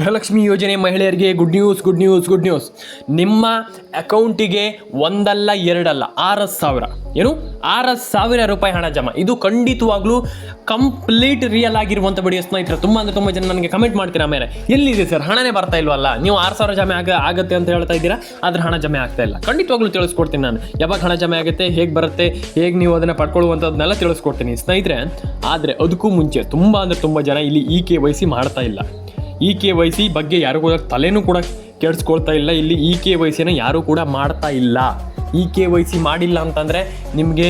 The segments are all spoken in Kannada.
ಗೃಹಲಕ್ಷ್ಮಿ ಯೋಜನೆ ಮಹಿಳೆಯರಿಗೆ good news good news good news ನಿಮ್ಮ ಅಕೌಂಟಿಗೆ ಒಂದಲ್ಲ, ಎರಡಲ್ಲ ಆರು ಸಾವಿರ. ಏನು? ಆರು ಸಾವಿರ ರೂಪಾಯಿ ಹಣ ಜಮಾ. ಇದು ಖಂಡಿತವಾಗ್ಲೂ ಕಂಪ್ಲೀಟ್ ರಿಯಲ್ ಆಗಿರುವಂಥ ವಿಡಿಯೋ ಸ್ನೇಹಿತರೆ, ತುಂಬ ಅಂದರೆ ತುಂಬ ಜನ ನನಗೆ ಕಮೆಂಟ್ ಮಾಡ್ತೀರಾ ಮೇಲೆ ಎಲ್ಲಿದೆ ಸರ್ ಹಣನೇ ಬರ್ತಾ ಇಲ್ವಲ್ಲ? ನೀವು ಆರು ಸಾವಿರ ಜಮೆ ಆಗ, ಆಗುತ್ತೆ ಅಂತ ಹೇಳ್ತಾ ಇದ್ದೀರಾ? ಆದರೆ ಹಣ ಜಮೆ ಆಗ್ತಾ ಇಲ್ಲ. ಖಂಡಿತವಾಗ್ಲೂ ತಿಳಿಸ್ಕೊಡ್ತೀನಿ ನಾನು. ಯಾವಾಗ ಹಣ ಜಮೆ ಆಗುತ್ತೆ, ಹೇಗೆ ಬರುತ್ತೆ, ಹೇಗೆ ನೀವು ಅದನ್ನು ಪಡ್ಕೊಳ್ಳುವಂಥದ್ದನ್ನೆಲ್ಲ ತಿಳಿಸ್ಕೊಡ್ತೀನಿ. ಸ್ನೇಹಿತರೆ, ಆದರೆ ಅದಕ್ಕೂ ಮುಂಚೆ ತುಂಬ ಅಂದರೆ ತುಂಬ ಜನ ಇಲ್ಲಿ ಇ ಕೆ ವೈ ಸಿ ಮಾಡ್ತಾ ಇಲ್ಲ. ಇ ಕೆ ವೈ ಸಿ ಬಗ್ಗೆ ಯಾರಿಗೂ ತಲೆನೂ ಕೂಡ ಕೆಡಿಸ್ಕೊಳ್ತಾ ಇಲ್ಲ. ಇಲ್ಲಿ ಇ ಕೆ ವೈ ಸಿನ ಯಾರೂ ಕೂಡ ಮಾಡ್ತಾ ಇಲ್ಲ. ಇ ಕೆ ವೈ ಸಿ ಮಾಡಿಲ್ಲ ಅಂತಂದರೆ ನಿಮಗೆ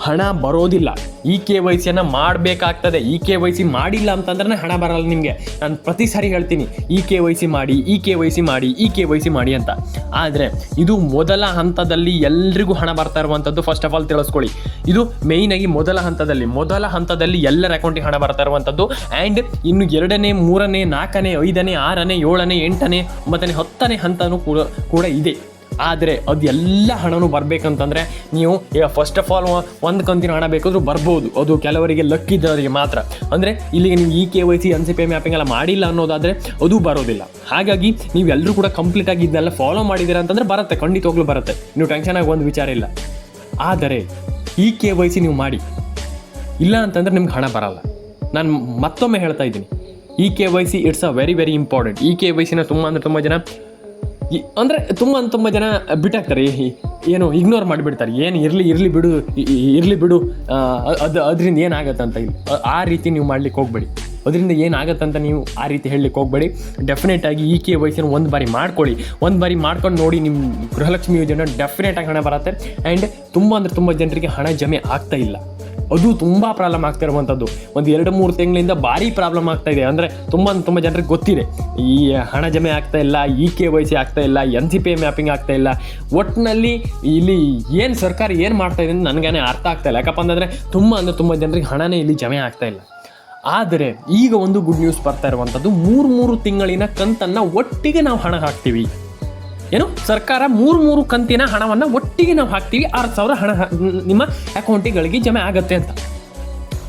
ಹಣ ಬರೋದಿಲ್ಲ. ಇ ಕೆ ವೈ ಸಿಯನ್ನು ಮಾಡಬೇಕಾಗ್ತದೆ. ಇ ಕೆ ವೈ ಸಿ ಮಾಡಿಲ್ಲ ಅಂತಂದ್ರೆ ಹಣ ಬರಲ್ಲ ನಿಮಗೆ. ನಾನು ಪ್ರತಿ ಸಾರಿ ಹೇಳ್ತೀನಿ ಇ ಕೆ ವೈ ಸಿ ಮಾಡಿ ಇ ಕೆ ವೈ ಸಿ ಮಾಡಿ ಇ ಕೆ ವೈ ಸಿ ಮಾಡಿ ಅಂತ. ಆದರೆ ಇದು ಮೊದಲ ಹಂತದಲ್ಲಿ ಎಲ್ರಿಗೂ ಹಣ ಬರ್ತಾ ಇರುವಂಥದ್ದು ಫಸ್ಟ್ ಆಫ್ ಆಲ್ ತಿಳಿಸ್ಕೊಳ್ಳಿ. ಇದು ಮೇಯ್ನಾಗಿ ಮೊದಲ ಹಂತದಲ್ಲಿ ಮೊದಲ ಹಂತದಲ್ಲಿ ಎಲ್ಲರ ಅಕೌಂಟಿಗೆ ಹಣ ಬರ್ತಾ ಇರುವಂಥದ್ದು ಆ್ಯಂಡ್ ಇನ್ನು ಎರಡನೇ, ಮೂರನೇ, ನಾಲ್ಕನೇ, ಐದನೇ, ಆರನೇ, ಏಳನೇ, ಎಂಟನೇ, ಒಂಬತ್ತನೇ, ಹತ್ತನೇ ಹಂತನೂ ಕೂಡ ಕೂಡ ಇದೆ. ಆದರೆ ಅದು ಎಲ್ಲ ಹಣನೂ ಬರಬೇಕಂತಂದರೆ ನೀವು, ಈಗ ಫಸ್ಟ್ ಆಫ್ ಆಲ್ ಒಂದು ಕಂತಿನ ಹಣ ಬೇಕಾದರೂ ಬರ್ಬೋದು. ಅದು ಕೆಲವರಿಗೆ ಲಕ್ ಇದ್ದವರಿಗೆ ಮಾತ್ರ. ಅಂದರೆ ಇಲ್ಲಿಗೆ ನೀವು E K Y C N C P mapping ಎಲ್ಲ ಮಾಡಿಲ್ಲ ಅನ್ನೋದಾದರೆ ಅದು ಬರೋದಿಲ್ಲ. ಹಾಗಾಗಿ ನೀವೆಲ್ಲರೂ ಕೂಡ ಕಂಪ್ಲೀಟ್ ಆಗಿ ಇದನ್ನೆಲ್ಲ ಫಾಲೋ ಮಾಡಿದ್ದೀರಾ ಅಂತಂದರೆ ಬರುತ್ತೆ, ಖಂಡಿತವಾಗ್ಲೂ ಬರುತ್ತೆ. ನೀವು ಟೆನ್ಷನ್ ಆಗಿ ಒಂದು ವಿಚಾರ ಇಲ್ಲ. ಆದರೆ ಇ ಕೆ ವೈ ಸಿ ನೀವು ಮಾಡಿ. ಇಲ್ಲ ಅಂತಂದ್ರೆ ನಿಮ್ಗೆ ಹಣ ಬರಲ್ಲ. ನಾನು ಮತ್ತೊಮ್ಮೆ ಹೇಳ್ತಾ ಇದ್ದೀನಿ. E K Y C it's a very very important E K Y ಸಿನ ತುಂಬ ಅಂದರೆ ತುಂಬ ಜನ ಅಂದರೆ ತುಂಬ ತುಂಬ ಜನ ಬಿಟ್ಟಾಕ್ತಾರೆ ಏನು ಇಗ್ನೋರ್ ಮಾಡಿಬಿಡ್ತಾರೆ, ಏನು ಇರಲಿ ಇರಲಿ ಬಿಡು ಇರಲಿ ಬಿಡು ಅದು, ಅದರಿಂದ ಏನಾಗತ್ತೆ ಅಂತ ಆ ರೀತಿ ನೀವು ಮಾಡ್ಲಿಕ್ಕೆ ಹೋಗಬೇಡಿ. ಅದರಿಂದ ಏನಾಗತ್ತಂತ ನೀವು ಆ ರೀತಿ ಹೇಳಲಿಕ್ಕೆ ಹೋಗಬೇಡಿ. ಡೆಫಿನೆಟ್ ಆಗಿ ಈ ಕೆ ವೈಸಿನ ಒಂದು ಬಾರಿ ಮಾಡ್ಕೊಳ್ಳಿ. ಒಂದು ಬಾರಿ ಮಾಡ್ಕೊಂಡು ನೋಡಿ ನಿಮ್ಮ ಗೃಹಲಕ್ಷ್ಮಿ ಯೋಜನೆ ಡೆಫಿನೆಟ್ ಆಗಿ ಹಣ ಬರುತ್ತೆ. ಆ್ಯಂಡ್ ತುಂಬ ಅಂದರೆ ತುಂಬ ಜನರಿಗೆ ಹಣ ಜಮೆ ಆಗ್ತಾ ಇಲ್ಲ. ಅದು ತುಂಬ ಪ್ರಾಬ್ಲಮ್ ಆಗ್ತಾ ಇರುವಂಥದ್ದು ಒಂದು ಎರಡು ಮೂರು ತಿಂಗಳಿಂದ ಭಾರಿ ಪ್ರಾಬ್ಲಮ್ ಆಗ್ತಾ ಇದೆ. ಅಂದರೆ ತುಂಬ ತುಂಬ ಜನರಿಗೆ ಗೊತ್ತಿದೆ. ಈ ಹಣ ಜಮೆ ಆಗ್ತಾ ಇಲ್ಲ ಇ ಕೆ ವೈ ಸಿ ಆಗ್ತಾ ಇಲ್ಲ ಎನ್ ಸಿ ಪಿ ಮ್ಯಾಪಿಂಗ್ ಆಗ್ತಾ ಇಲ್ಲ. ಒಟ್ಟಿನಲ್ಲಿ ಇಲ್ಲಿ ಏನು ಸರ್ಕಾರ ಏನು ಮಾಡ್ತಾ ಇದೆ ಅಂತ ನನಗೇನೆ ಅರ್ಥ ಆಗ್ತಾ ಇಲ್ಲ. ಯಾಕಪ್ಪ ಅಂತಂದರೆ ತುಂಬ ಅಂದರೆ ತುಂಬ ಜನರಿಗೆ ಹಣನೇ ಇಲ್ಲಿ ಜಮೆ ಆಗ್ತಾ ಇಲ್ಲ. ಆದರೆ ಈಗ ಒಂದು ಗುಡ್ ನ್ಯೂಸ್ ಬರ್ತಾ ಇರುವಂಥದ್ದು, ಮೂರು ಮೂರು ತಿಂಗಳಿನ ಕಂತನ್ನು ಒಟ್ಟಿಗೆ ನಾವು ಹಣ ಹಾಕ್ತೀವಿ. ಏನು? ಸರ್ಕಾರ ಮೂರು ಮೂರು ಕಂತಿನ ಹಣವನ್ನು ಒಟ್ಟಿಗೆ ನಾವು ಹಾಕ್ತೀವಿ. ಆರು ಸಾವಿರ ಹಣ ನಿಮ್ಮ ಅಕೌಂಟಿಗಳಿಗೆ ಜಮೆ ಆಗುತ್ತೆ ಅಂತ.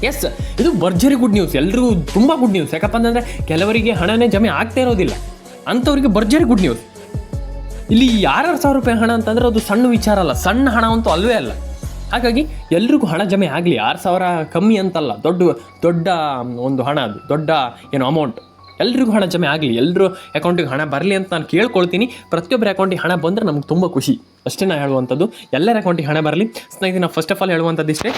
ಎಸ್ ಇದು ಭರ್ಜರಿ ಗುಡ್ ನ್ಯೂಸ್ ಎಲ್ರಿಗೂ ತುಂಬ ಗುಡ್ ನ್ಯೂಸ್ ಯಾಕಪ್ಪ ಅಂತಂದರೆ ಕೆಲವರಿಗೆ ಹಣನೇ ಜಮೆ ಆಗ್ತಾ ಇರೋದಿಲ್ಲ. ಅಂಥವ್ರಿಗೆ ಭರ್ಜರಿ ಗುಡ್ ನ್ಯೂಸ್ ಇಲ್ಲಿ ಯಾರು ಸಾವಿರ ರೂಪಾಯಿ ಹಣ ಅಂತಂದರೆ ಅದು ಸಣ್ಣ ವಿಚಾರ ಅಲ್ಲ. ಸಣ್ಣ ಹಣ ಅಂತೂ ಅಲ್ಲವೇ ಅಲ್ಲ. ಹಾಗಾಗಿ ಎಲ್ರಿಗೂ ಹಣ ಜಮೆ ಆಗಲಿ, ಆರು ಸಾವಿರ ಕಮ್ಮಿ ಅಂತಲ್ಲ, ದೊಡ್ಡ ದೊಡ್ಡ ಒಂದು ಹಣ ಅದು, ದೊಡ್ಡ ಏನು ಅಮೌಂಟ್ ಎಲ್ರಿಗೂ ಹಣ ಜಮೆ ಆಗಲಿ ಎಲ್ಲರೂ ಅಕೌಂಟಿಗೆ ಹಣ ಬರಲಿ ಅಂತ ನಾನು ಕೇಳ್ಕೊಳ್ತೀನಿ. ಪ್ರತಿಯೊಬ್ಬರ ಅಕೌಂಟಿಗೆ ಹಣ ಬಂದರೆ ನಮ್ಗೆ ತುಂಬ ಖುಷಿ. ಅಷ್ಟೇ ನಾನು ಹೇಳುವಂಥದ್ದು. ಎಲ್ಲರ ಅಕೌಂಟಿಗೆ ಹಣ ಬರಲಿ. ಸ್ನೇಹಿತರೆ, ನಾವು ಫಸ್ಟ್ ಆಫ್ ಆಲ್ ಹೇಳುವಂಥದ್ದು ಇಷ್ಟೇ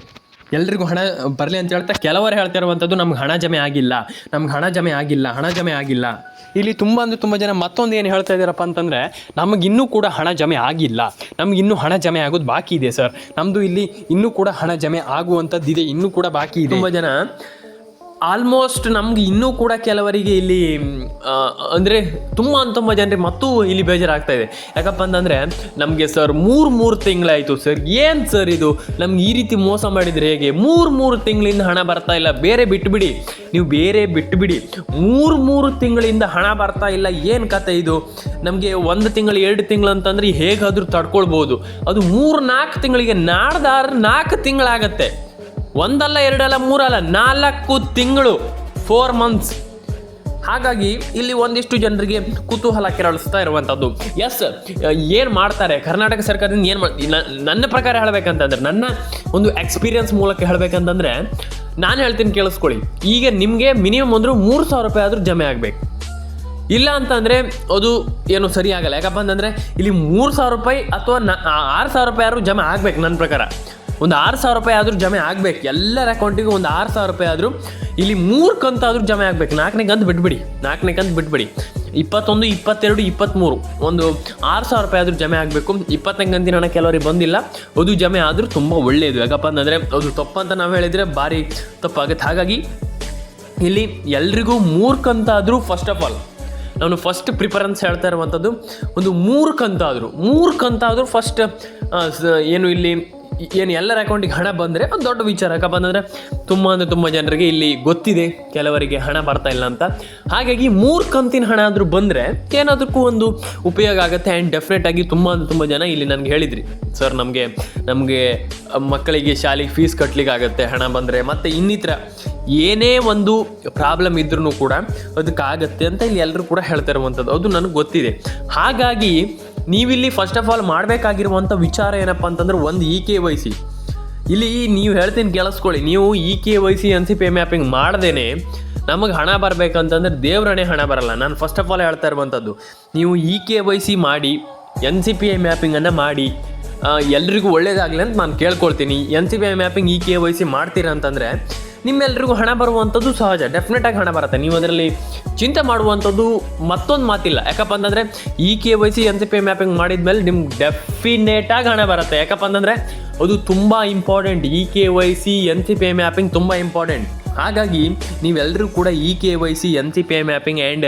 ಎಲ್ರಿಗೂ ಹಣ ಬರಲಿ ಅಂತ ಹೇಳ್ತಾ ಕೆಲವರು ಹೇಳ್ತಾ ಇರುವಂಥದ್ದು ನಮ್ಗೆ ಹಣ ಜಮೆ ಆಗಿಲ್ಲ, ನಮ್ಗೆ ಹಣ ಜಮೆ ಆಗಿಲ್ಲ, ಹಣ ಜಮೆ ಆಗಿಲ್ಲ. ಇಲ್ಲಿ ತುಂಬ ಅಂದರೆ ತುಂಬ ಜನ ಮತ್ತೊಂದು ಏನು ಹೇಳ್ತಾ ಇದ್ದೀರಪ್ಪ ಅಂತಂದರೆ, ನಮಗೆ ಇನ್ನೂ ಕೂಡ ಹಣ ಜಮೆ ಆಗಿಲ್ಲ. ನಮ್ಗೆ ಇನ್ನೂ ಹಣ ಜಮೆ ಆಗೋದು ಬಾಕಿ ಇದೆ ಸರ್. ನಮ್ಮದು ಇಲ್ಲಿ ಇನ್ನೂ ಕೂಡ ಹಣ ಜಮೆ ಆಗುವಂಥದ್ದು ಇದೆ ಇನ್ನೂ ಕೂಡ ಬಾಕಿ ಇದೆ. ತುಂಬ ಜನ ಆಲ್ಮೋಸ್ಟ್ ನಮ್ಗೆ ಇನ್ನೂ ಕೂಡ ಕೆಲವರಿಗೆ ಇಲ್ಲಿ ಅಂದರೆ ತುಂಬ ತುಂಬ ಜನರಿಗೆ ಮತ್ತೂ ಇಲ್ಲಿ ಬೇಜಾರಾಗ್ತಾ ಇದೆ. ಯಾಕಪ್ಪ ಅಂತಂದರೆ ನಮಗೆ ಸರ್ ಮೂರು ಮೂರು ತಿಂಗಳಾಯಿತು ಸರ್. ಏನು ಸರ್ ಇದು? ನಮ್ಗೆ ಈ ರೀತಿ ಮೋಸ ಮಾಡಿದರೆ ಹೇಗೆ? ಮೂರು ಮೂರು ತಿಂಗಳಿಂದ ಹಣ ಬರ್ತಾ ಇಲ್ಲ. ಬೇರೆ ಬಿಟ್ಟುಬಿಡಿ ನೀವು ಬೇರೆ ಬಿಟ್ಟುಬಿಡಿ ಮೂರು ಮೂರು ತಿಂಗಳಿಂದ ಹಣ ಬರ್ತಾ ಇಲ್ಲ. ಏನು ಕತೆ ಇದು? ನಮಗೆ ಒಂದು ತಿಂಗಳು, ಎರಡು ತಿಂಗಳು ಅಂತಂದರೆ ಹೇಗಾದರೂ ತಡ್ಕೊಳ್ಬೋದು. ಅದು ಮೂರು ನಾಲ್ಕು ತಿಂಗಳಿಗೆ ನಾಡ್ದಾರ ನಾಲ್ಕು ತಿಂಗಳಾಗತ್ತೆ. ಒಂದಲ್ಲ, ಎರಡಲ್ಲ, ಮೂರಲ್ಲ, ನಾಲ್ಕು ತಿಂಗಳು ಫೋರ್ ಮಂತ್ಸ್ ಹಾಗಾಗಿ ಇಲ್ಲಿ ಒಂದಿಷ್ಟು ಜನರಿಗೆ ಕುತೂಹಲ ಕೆರಳಿಸ್ತಾ ಇರುವಂಥದ್ದು ಎಸ್ ಏನು ಮಾಡ್ತಾರೆ? ಕರ್ನಾಟಕ ಸರ್ಕಾರದಿಂದ ಏನು ಮಾಡಿ ನನ್ನ ಪ್ರಕಾರ ಹೇಳಬೇಕಂತಂದ್ರೆ, ನನ್ನ ಒಂದು ಎಕ್ಸ್ಪೀರಿಯನ್ಸ್ ಮೂಲಕ ಹೇಳಬೇಕಂತಂದ್ರೆ, ನಾನು ಹೇಳ್ತೀನಿ ಕೇಳಿಸ್ಕೊಳ್ಳಿ. ಈಗ ನಿಮಗೆ ಮಿನಿಮಮ್ ಅಂದರೂ ಮೂರು ಸಾವಿರ ರೂಪಾಯಿ ಆದರೂ ಜಮೆ ಆಗಬೇಕು. ಇಲ್ಲ ಅಂತಂದರೆ ಅದು ಏನು ಸರಿ ಆಗಲ್ಲ ಯಾಕಪ್ಪ ಅಂತಂದರೆ ಇಲ್ಲಿ ಮೂರು ಸಾವಿರ ರೂಪಾಯಿ ಅಥವಾ ನ ಆರು ಸಾವಿರ ರೂಪಾಯಿ ಆದರೂ ಜಮೆ ಆಗಬೇಕು ನನ್ನ ಪ್ರಕಾರ. ಒಂದು ಆರು ಸಾವಿರ ರೂಪಾಯಿ ಆದರೂ ಜಮೆ ಆಗಬೇಕು. ಎಲ್ಲರ ಅಕೌಂಟಿಗೂ ಒಂದು ಆರು ಸಾವಿರ ರೂಪಾಯಿ ಆದರೂ ಇಲ್ಲಿ ಮೂರು ಕಂತಾದರೂ ಜಮೆ ಆಗ್ಬೇಕು. ನಾಲ್ಕನೇ ಕಂತು ಬಿಟ್ಬಿಡಿ. ನಾಲ್ಕನೇ ಕಂತು ಬಿಟ್ಬಿಡಿ. ಇಪ್ಪತ್ತೊಂದು, ಇಪ್ಪತ್ತೆರಡು, ಇಪ್ಪತ್ತ್ಮೂರು ಒಂದು ಆರು ಸಾವಿರ ರೂಪಾಯಿ ಆದರೂ ಜಮೆ ಆಗಬೇಕು. ಇಪ್ಪತ್ತನೇ ಕಂತಿನ ಹಣ ಕೆಲವರಿಗೆ ಬಂದಿಲ್ಲ. ಅದು ಜಮೆ ಆದರೂ ತುಂಬ ಒಳ್ಳೆಯದು ಯಾಕಪ್ಪ ಅಂತಂದರೆ ಅದು ತಪ್ಪಂತ ನಾವು ಹೇಳಿದರೆ ಭಾರಿ ತಪ್ಪಾಗುತ್ತೆ. ಹಾಗಾಗಿ ಇಲ್ಲಿ ಎಲ್ರಿಗೂ ಮೂರು ಕಂತಾದರೂ ಫಸ್ಟ್ ಆಫ್ ಆಲ್ ನಾನು ಫಸ್ಟ್ ಪ್ರಿಫರೆನ್ಸ್ ಹೇಳ್ತಾ ಇರುವಂಥದ್ದು ಒಂದು ಮೂರು ಕಂತಾದರೂ ಮೂರು ಕಂತಾದರೂ ಫಸ್ಟ್ ಏನು ಇಲ್ಲಿ ಏನು ಎಲ್ಲರ ಅಕೌಂಟಿಗೆ ಹಣ ಬಂದರೆ ಒಂದು ದೊಡ್ಡ ವಿಚಾರ. ಯಾಕಪ್ಪ ಅಂತಂದರೆ ತುಂಬ ಅಂದರೆ ತುಂಬ ಜನರಿಗೆ ಇಲ್ಲಿ ಗೊತ್ತಿದೆ, ಕೆಲವರಿಗೆ ಹಣ ಬರ್ತಾ ಇಲ್ಲ ಅಂತ. ಹಾಗಾಗಿ ಮೂರು ಕಂತಿನ ಹಣ ಆದರೂ ಬಂದರೆ ಏನಾದ್ರಕ್ಕೂ ಒಂದು ಉಪಯೋಗ ಆಗುತ್ತೆ ಆ್ಯಂಡ್ ಡೆಫಿನೆಟ್ ಆಗಿ ತುಂಬ ಅಂದರೆ ತುಂಬ ಜನ ಇಲ್ಲಿ ನನಗೆ ಹೇಳಿದ್ರಿ. ಸರ್ ನಮಗೆ ನಮಗೆ ಮಕ್ಕಳಿಗೆ ಶಾಲೆಗೆ ಫೀಸ್ ಕಟ್ಟಲಿಕ್ಕೆ ಆಗುತ್ತೆ, ಹಣ ಬಂದರೆ. ಮತ್ತು ಇನ್ನಿತರ ಏನೇ ಒಂದು ಪ್ರಾಬ್ಲಮ್ ಇದ್ರೂ ಕೂಡ ಅದಕ್ಕಾಗತ್ತೆ ಅಂತ ಇಲ್ಲಿ ಎಲ್ಲರೂ ಕೂಡ ಹೇಳ್ತಾ ಇರುವಂಥದ್ದು ಅದು ನನಗೆ ಗೊತ್ತಿದೆ. ಹಾಗಾಗಿ ನೀವಿಲ್ಲಿ ಫಸ್ಟ್ ಆಫ್ ಆಲ್ ಮಾಡಬೇಕಾಗಿರುವಂಥ ವಿಚಾರ ಏನಪ್ಪ ಅಂತಂದ್ರೆ ಒಂದು ಇ ಕೆ ವೈ ಸಿ ಇಲ್ಲಿ ನೀವು ಹೇಳ್ತೀನಿ ಕೇಳಿಸ್ಕೊಳ್ಳಿ, ನೀವು E K Y C N C P mapping ಮಾಡ್ದೇನೆ ನಮಗೆ ಹಣ ಬರಬೇಕಂತಂದ್ರೆ ದೇವ್ರಣೆ ಹಣ ಬರಲ್ಲ. ನಾನು ಫಸ್ಟ್ ಆಫ್ ಆಲ್ ಹೇಳ್ತಾ ಇರುವಂಥದ್ದು ನೀವು ಇ ಕೆ ವೈ ಸಿ ಮಾಡಿ ಎನ್ ಸಿ ಪಿ ಐ ಮ್ಯಾಪಿಂಗನ್ನು ಮಾಡಿ ಎಲ್ರಿಗೂ ಒಳ್ಳೇದಾಗಲಿ ಅಂತ ನಾನು ಕೇಳ್ಕೊಳ್ತೀನಿ. N C P I mapping E K Y C ಮಾಡ್ತೀರಾ ಅಂತಂದರೆ ನಿಮ್ಮೆಲ್ರಿಗೂ ಹಣ ಬರುವಂಥದ್ದು ಸಹಜ. ಡೆಫಿನೆಟಾಗಿ ಹಣ ಬರುತ್ತೆ. ನೀವು ಅದರಲ್ಲಿ ಚಿಂತೆ ಮಾಡುವಂಥದ್ದು ಮತ್ತೊಂದು ಮಾತಿಲ್ಲ. ಯಾಕಪ್ಪ ಅಂತಂದರೆ E K Y C, N C P mapping ಮಾಡಿದ್ಮೇಲೆ ನಿಮ್ಗೆ ಡೆಫಿನೆಟಾಗಿ ಹಣ ಬರುತ್ತೆ. ಯಾಕಪ್ಪ ಅಂತಂದರೆ, ಅದು ತುಂಬ important E K Y C, N C P mapping ತುಂಬ ಇಂಪಾರ್ಟೆಂಟ್ ಹಾಗಾಗಿ ನೀವೆಲ್ಲರೂ ಕೂಡ E K Y C N C P I mapping and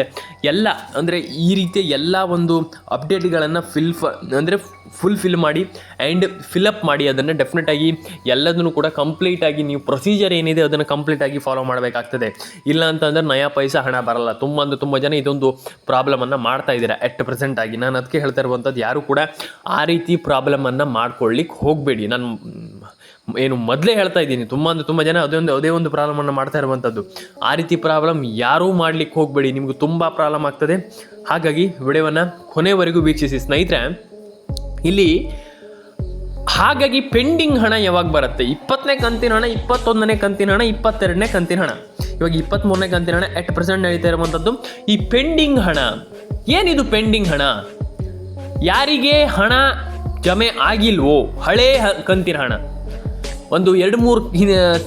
ಎಲ್ಲ ಅಂದರೆ ಈ ರೀತಿಯ ಎಲ್ಲ ಒಂದು ಅಪ್ಡೇಟ್ಗಳನ್ನು ಫಿಲ್ ಫ ಅಂದರೆ ಫುಲ್ ಫಿಲ್ ಮಾಡಿ ಆ್ಯಂಡ್ ಫಿಲಪ್ ಮಾಡಿ ಅದನ್ನು ಡೆಫಿನೆಟಾಗಿ ಎಲ್ಲದನ್ನು ಕೂಡ ಕಂಪ್ಲೀಟಾಗಿ ನೀವು ಪ್ರೊಸೀಜರ್ ಏನಿದೆ ಅದನ್ನು ಕಂಪ್ಲೀಟಾಗಿ ಫಾಲೋ ಮಾಡಬೇಕಾಗ್ತದೆ. ಇಲ್ಲ ಅಂತಂದ್ರೆ ನಯಾ ಪೈಸಾ ಹಣ ಬರಲ್ಲ. ತುಂಬ ಅಂದ್ರೆ ತುಂಬ ಜನ ಇದೊಂದು ಪ್ರಾಬ್ಲಮನ್ನು ಮಾಡ್ತಾ ಇದ್ದೀರಾ ಎಟ್ ಪ್ರೆಸೆಂಟ್ ಆಗಿ. ನಾನು ಅದಕ್ಕೆ ಹೇಳ್ತಾ ಇರುವಂಥದ್ದು ಯಾರು ಕೂಡ ಆ ರೀತಿ ಪ್ರಾಬ್ಲಮನ್ನು ಮಾಡ್ಕೊಳ್ಳಿಕ್ಕೆ ಹೋಗಬೇಡಿ. ನಾನು ಏನು ಮೊದಲೇ ಹೇಳ್ತಾ ಇದ್ದೀನಿ. ತುಂಬ ಅಂದ್ರೆ ತುಂಬ ಜನ ಅದೇ ಒಂದು ಅದೇ ಒಂದು ಪ್ರಾಬ್ಲಮನ್ನು ಮಾಡ್ತಾ ಇರುವಂಥದ್ದು ಆ ರೀತಿ ಪ್ರಾಬ್ಲಮ್ ಯಾರೂ ಮಾಡ್ಲಿಕ್ಕೆ ಹೋಗಬೇಡಿ. ನಿಮ್ಗೆ ತುಂಬ ಪ್ರಾಬ್ಲಮ್ ಆಗ್ತದೆ. ಹಾಗಾಗಿ ವಿಡಿಯೋವನ್ನು ಕೊನೆವರೆಗೂ ವೀಕ್ಷಿಸಿ. ಸ್ನೇಹಿತರೆ, ಇಲ್ಲಿ ಹಾಗಾಗಿ ಪೆಂಡಿಂಗ್ ಹಣ ಯಾವಾಗ ಬರುತ್ತೆ? ಇಪ್ಪತ್ತನೇ ಕಂತಿನ ಹಣ, ಇಪ್ಪತ್ತೊಂದನೇ ಕಂತಿನ ಹಣ, ಇಪ್ಪತ್ತೆರಡನೇ ಕಂತಿನ ಹಣ. ಇವಾಗ ಇಪ್ಪತ್ತ್ಮೂರನೇ ಕಂತಿನ ಹಣ ಎಟ್ ಪ್ರೆಸೆಂಟ್ ನಡೀತಾ ಇರುವಂಥದ್ದು ಈ ಪೆಂಡಿಂಗ್ ಹಣ, ಏನಿದು ಪೆಂಡಿಂಗ್ ಹಣ? ಯಾರಿಗೆ ಹಣ ಜಮೆ ಆಗಿಲ್ವೋ, ಹಳೇ ಕಂತಿನ ಹಣ. ಒಂದು ಎರಡು ಮೂರು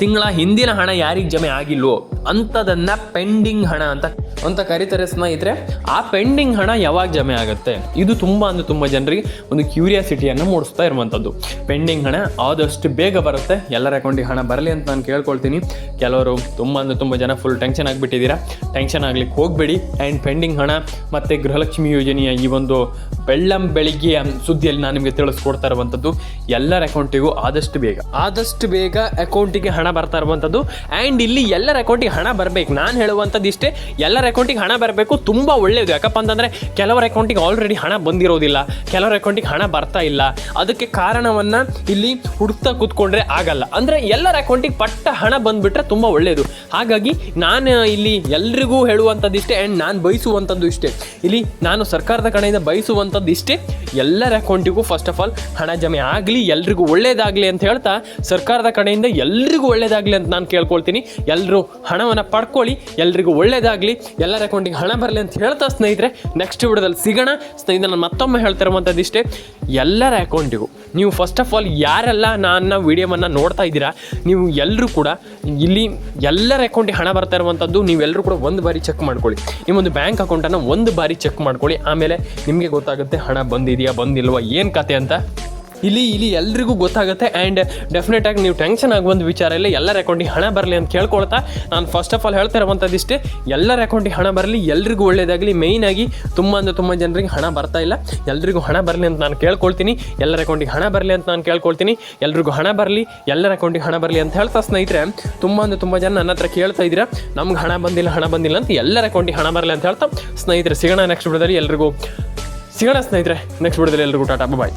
ತಿಂಗಳ ಹಿಂದಿನ ಹಣ ಯಾರಿಗೆ ಜಮೆ ಆಗಿಲ್ವೋ ಅಂಥದನ್ನ ಪೆಂಡಿಂಗ್ ಹಣ ಅಂತ ಅಂತ ಕರೀತಾರೆ ಸ್ನೇಹಿತರೆ. ಆ ಪೆಂಡಿಂಗ್ ಹಣ ಯಾವಾಗ ಜಮೆ ಆಗುತ್ತೆ? ಇದು ತುಂಬ ಅಂದ್ರೆ ತುಂಬ ಜನರಿಗೆ ಒಂದು ಕ್ಯೂರಿಯಾಸಿಟಿಯನ್ನು ಮೂಡಿಸ್ತಾ ಇರುವಂಥದ್ದು ಪೆಂಡಿಂಗ್ ಹಣ ಆದಷ್ಟು ಬೇಗ ಬರುತ್ತೆ. ಎಲ್ಲರ ಅಕೌಂಟಿಗೆ ಹಣ ಬರಲಿ ಅಂತ ನಾನು ಕೇಳ್ಕೊಳ್ತೀನಿ. ಕೆಲವರು ತುಂಬ ಅಂದ್ರೆ ತುಂಬ ಜನ ಫುಲ್ ಟೆನ್ಷನ್ ಆಗಿಬಿಟ್ಟಿದ್ದೀರಾ. ಟೆನ್ಷನ್ ಆಗ್ಲಿಕ್ಕೆ ಹೋಗಬೇಡಿ. ಆ್ಯಂಡ್ ಪೆಂಡಿಂಗ್ ಹಣ ಮತ್ತು ಗೃಹಲಕ್ಷ್ಮಿ ಯೋಜನೆಯ ಈ ಒಂದು ಬೆಳ್ಳಂ ಬೆಳಿಗ್ಗೆಯ ಸುದ್ದಿಯಲ್ಲಿ ನಾನು ನಿಮಗೆ ತಿಳಿಸ್ಕೊಡ್ತಾ ಇರುವಂಥದ್ದು ಎಲ್ಲರ ಅಕೌಂಟಿಗೂ ಆದಷ್ಟು ಬೇಗ. ಆದಷ್ಟು ಬೇಗ ಅಕೌಂಟಿಗೆ ಹಣ ಬರ್ತಾ ಇರುವಂಥದ್ದು? ಆ್ಯಂಡ್ ಇಲ್ಲಿ ಎಲ್ಲರ ಅಕೌಂಟಿಗೆ ಹಣ ಬರಬೇಕು. ನಾನು ಹೇಳುವಂಥದ್ದು ಇಷ್ಟೇ, ಎಲ್ಲರ ಅಕೌಂಟಿಗೆ ಹಣ ಬರಬೇಕು, ತುಂಬ ಒಳ್ಳೆಯದು. ಯಾಕಪ್ಪ ಅಂತಂದರೆ ಕೆಲವರ ಅಕೌಂಟಿಗೆ ಆಲ್ರೆಡಿ ಹಣ ಬಂದಿರೋದಿಲ್ಲ. ಕೆಲವರ ಅಕೌಂಟಿಗೆ ಹಣ ಬರ್ತಾ ಇಲ್ಲ. ಅದಕ್ಕೆ ಕಾರಣವನ್ನು ಇಲ್ಲಿ ಹುಡುಕ್ತಾ ಕೂತ್ಕೊಂಡ್ರೆ ಆಗಲ್ಲ. ಅಂದರೆ ಎಲ್ಲರ ಅಕೌಂಟಿಗೆ ಪಟ್ಟ ಹಣ ಬಂದುಬಿಟ್ರೆ ತುಂಬ ಒಳ್ಳೆಯದು. ಹಾಗಾಗಿ ನಾನು ಇಲ್ಲಿ ಎಲ್ರಿಗೂ ಹೇಳುವಂಥದ್ದು ಇಷ್ಟೇ ಆ್ಯಂಡ್ ನಾನು ಬಯಸುವಂಥದ್ದು ಇಷ್ಟೇ. ಇಲ್ಲಿ ನಾನು ಸರ್ಕಾರದ ಕಡೆಯಿಂದ ಬಯಸುವಂಥದ್ದು ಇಷ್ಟೇ, ಎಲ್ಲರ ಅಕೌಂಟಿಗೂ ಫಸ್ಟ್ ಆಫ್ ಆಲ್ ಹಣ ಜಮೆ ಆಗಲಿ, ಎಲ್ರಿಗೂ ಒಳ್ಳೇದಾಗಲಿ ಅಂತ ಹೇಳ್ತಾ ಸರ್ಕಾರದ ಕಡೆಯಿಂದ ಎಲ್ರಿಗೂ ಒಳ್ಳೇದಾಗಲಿ ಅಂತ ನಾನು ಕೇಳ್ಕೊಳ್ತೀನಿ. ಎಲ್ಲರೂ ಹಣವನ್ನು ಪಡ್ಕೊಳ್ಳಿ, ಎಲ್ರಿಗೂ ಒಳ್ಳೇದಾಗಲಿ, ಎಲ್ಲರ ಅಕೌಂಟಿಗೆ ಹಣ ಬರಲಿ ಅಂತ ಹೇಳ್ತಾ ಸ್ನೇಹಿತರೆ ನೆಕ್ಸ್ಟ್ ವಿಡಿಯೋದಲ್ಲಿ ಸಿಗೋಣ. ಸ್ನೇಹಿತರೆ, ನಾನು ಮತ್ತೊಮ್ಮೆ ಹೇಳ್ತಾ ಇರುವಂಥದ್ದು ಇಷ್ಟೇ, ಎಲ್ಲರ ಅಕೌಂಟಿಗೂ, ನೀವು ಫಸ್ಟ್ ಆಫ್ ಆಲ್ ಯಾರೆಲ್ಲ ನನ್ನ ವಿಡಿಯೋವನ್ನು ನೋಡ್ತಾ ಇದ್ದೀರಾ, ನೀವು ಎಲ್ಲರೂ ಕೂಡ ಇಲ್ಲಿ ಎಲ್ಲರ ಅಕೌಂಟಿಗೆ ಹಣ ಬರ್ತಾ ಇರುವಂಥದ್ದು ನೀವೆಲ್ಲರೂ ಕೂಡ ಒಂದು ಬಾರಿ ಚೆಕ್ ಮಾಡ್ಕೊಳ್ಳಿ. ನಿಮ್ಮೊಂದು ಬ್ಯಾಂಕ್ ಅಕೌಂಟನ್ನು ಒಂದು ಬಾರಿ ಚೆಕ್ ಮಾಡ್ಕೊಳ್ಳಿ. ಆಮೇಲೆ ನಿಮಗೆ ಗೊತ್ತಾಗುತ್ತೆ ಹಣ ಬಂದಿದೆಯಾ, ಬಂದಿಲ್ವಾ, ಏನು ಕತೆ ಅಂತ. ಇಲ್ಲಿ ಇಲ್ಲಿ ಎಲ್ರಿಗೂ ಗೊತ್ತಾಗುತ್ತೆ ಆ್ಯಂಡ್ ಡೆಫಿನೆಟ್ ಆಗಿ ನೀವು ಟೆನ್ಷನ್ ಆಗುವಂಥ ವಿಚಾರ ಇಲ್ಲ, ಎಲ್ಲರ ಅಕೌಂಟಿಗೆ ಹಣ ಬರಲಿ ಅಂತ ಕೇಳ್ಕೊಳ್ತಾ ನಾನು ಫಸ್ಟ್ ಆಫ್ ಆಲ್ ಹೇಳ್ತಾ ಇರುವಂಥದ್ದಿಷ್ಟೇ ಎಲ್ಲರ ಅಕೌಂಟಿಗೆ ಹಣ ಬರಲಿ, ಎಲ್ರಿಗೂ ಒಳ್ಳೇದಾಗಲಿ ಮೈನ್ ಆಗಿ ತುಂಬ ಅಂದರೆ ತುಂಬ ಜನರಿಗೆ ಹಣ ಬರ್ತಾ ಇಲ್ಲ, ಎಲ್ರಿಗೂ ಹಣ ಬರಲಿ ಅಂತ ನಾನು ಕೇಳ್ಕೊಳ್ತೀನಿ, ಎಲ್ಲರ ಅಕೌಂಟಿಗೆ ಹಣ ಬರಲಿ ಅಂತ ನಾನು ಕೇಳ್ಕೊಳ್ತೀನಿ, ಎಲ್ರಿಗೂ ಹಣ ಬರಲಿ, ಎಲ್ಲರ ಅಕೌಂಟಿಗೆ ಹಣ ಬರಲಿ ಅಂತ ಹೇಳ್ತಾ ಸ್ನೇಹಿತರೆ, ತುಂಬ ಅಂದರೆ ತುಂಬ ಜನ ನನ್ನ ಹತ್ರ ಕೇಳ್ತಾ ಇದ್ದೀರಾ, ನಮ್ಗೆ ಹಣ ಬಂದಿಲ್ಲ ಹಣ ಬಂದಿಲ್ಲ ಅಂತ ಎಲ್ಲರ ಅಕೌಂಟಿಗೆ ಹಣ ಬರಲಿ ಅಂತ ಹೇಳ್ತಾ, ಸ್ನೇಹಿತರೆ, ಸಿಗೋಣ ನೆಕ್ಸ್ಟ್ ವಿಡಿಯೋದಲ್ಲಿ ಎಲ್ರಿಗೂ, ಸಿಗೋಣ ಸ್ನೇಹಿತರೆ ನೆಕ್ಸ್ಟ್ ವಿಡಿಯೋದಲ್ಲಿ ಎಲ್ರಿಗೂ, ಟಾಟಾ ಬಾಯ್